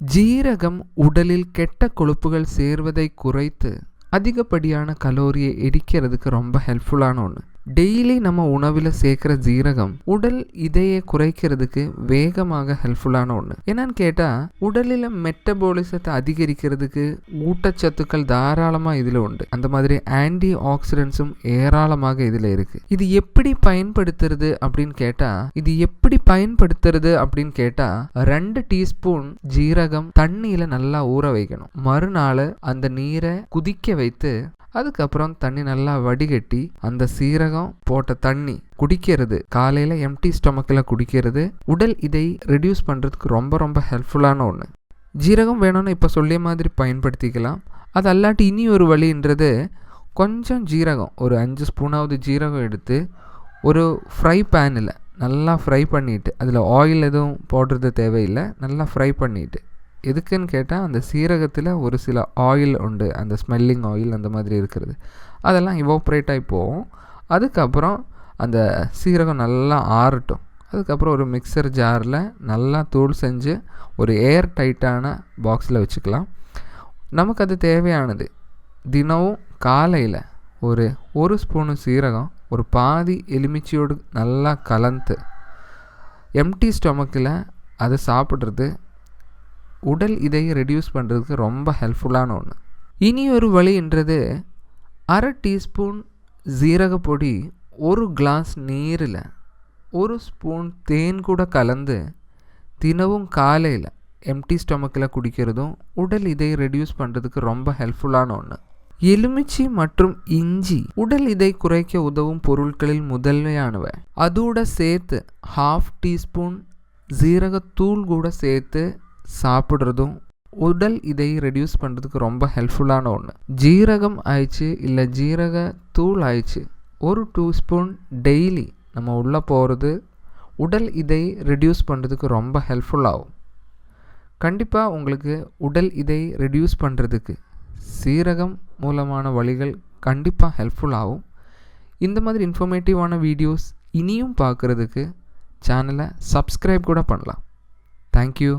ஜீரகம் உடலில் கெட்ட கொழுப்புகள் சேர்வதை குறைத்து அதிகப்படியான கலோரியை எரிக்கிறதுக்கு ரொம்ப ஹெல்ப்ஃபுல்லான ஒன்று டெய்லி நம்ம உணவில் சேர்க்குற ஜீரகம் உடல் இதையை குறைக்கிறதுக்கு வேகமாக ஹெல்ப்ஃபுல்லான ஒன்று என்னன்னு கேட்டால் உடலில் மெட்டபாலிசத்தை அதிகரிக்கிறதுக்கு ஊட்டச்சத்துக்கள் தாராளமாக இதில் உண்டு. அந்த மாதிரி ஆன்டி ஆக்சிடென்ட்ஸும் ஏராளமாக இதில் இருக்குது இது எப்படி பயன்படுத்துறது அப்படின்னு கேட்டால் இது எப்படி பயன்படுத்துறது அப்படின்னு கேட்டால் ரெண்டு டீஸ்பூன் ஜீரகம் தண்ணியில் நல்லா ஊற வைக்கணும். மறுநாள் அந்த நீரை குதிக்க வைத்து அதுக்கப்புறம் தண்ணி நல்லா வடிகட்டி அந்த சீரகம் போட்ட தண்ணி குடிக்கிறது. காலையில் எம்டி ஸ்டொமக்கில் குடிக்கிறது. உடல் இதை ரெடியூஸ் பண்ணுறதுக்கு ரொம்ப ரொம்ப ஹெல்ப்ஃபுல்லான ஒன்று ஜீரகம் வேணும்னு இப்போ சொல்லிய மாதிரி பயன்படுத்திக்கலாம். அது அல்லாட்டி இனி ஒரு வழின்றது கொஞ்சம் ஜீரகம் ஒரு அஞ்சு ஸ்பூனாவது ஜீரகம் எடுத்து ஒரு ஃப்ரை பேனில் நல்லா ஃப்ரை பண்ணிவிட்டு அதில் ஆயில் எதுவும் போடுறது தேவையில்லை நல்லா ஃப்ரை பண்ணிவிட்டு எதுக்குன்னு கேட்டால் அந்த சீரகத்தில் ஒரு சில ஆயில் உண்டு. அந்த ஸ்மெல்லிங் ஆயில் அந்த மாதிரி இருக்கிறது. அதெல்லாம் இவோப்ரேட் ஆகி போகும். அதுக்கப்புறம் அந்த சீரகம் நல்லா ஆறட்டும். அதுக்கப்புறம் ஒரு மிக்சர் ஜாரில் நல்லா தூள் செஞ்சு ஒரு ஏர் டைட்டான பாக்ஸில் வச்சுக்கலாம். நமக்கு அது தேவையானது. தினமும் காலையில் ஒரு ஒரு ஸ்பூனு சீரகம் ஒரு பாதி எலுமிச்சியோடு நல்லா கலந்து எம்டி ஸ்டொமக்கில் அதை சாப்பிட்றது உடல் இதை ரெடியூஸ் பண்ணுறதுக்கு ரொம்ப ஹெல்ப்ஃபுல்லான ஒன்று இனி ஒரு வழின்றது அரை டீஸ்பூன் ஜீரகப்பொடி ஒரு கிளாஸ் நீரில் ஒரு ஸ்பூன் தேன் கூட கலந்து தினமும் காலையில் எம்டி ஸ்டொமக்கில் குடிக்கிறதும் உடல் இதை ரெடியூஸ் பண்ணுறதுக்கு ரொம்ப ஹெல்ப்ஃபுல்லான ஒன்று எலுமிச்சி மற்றும் இஞ்சி உடல் இதை குறைக்க உதவும் பொருட்களில் முதன்மையானவை. அதோட சேர்த்து ஹாஃப் டீஸ்பூன் ஜீரகத்தூள் கூட சேர்த்து சாப்பிட்றதும் உடல் இதை ரெடியூஸ் பண்ணுறதுக்கு ரொம்ப ஹெல்ப்ஃபுல்லான ஒன்று ஜீரகம் ஆயிடுச்சு இல்லை ஜீரக தூள் ஆயிடுச்சு. ஒரு டூ ஸ்பூன் டெய்லி நம்ம உள்ளே போகிறது உடல் இதை ரெடியூஸ் பண்ணுறதுக்கு ரொம்ப ஹெல்ப்ஃபுல்லாகும் கண்டிப்பாக உங்களுக்கு உடல் இதை ரெடியூஸ் பண்ணுறதுக்கு சீரகம் மூலமான வழிகள் கண்டிப்பாக ஹெல்ப்ஃபுல்லாகும் இந்த மாதிரி இன்ஃபர்மேட்டிவான வீடியோஸ் இனியும் பார்க்குறதுக்கு சேனலை சப்ஸ்கிரைப் கூட பண்ணலாம். தேங்க்யூ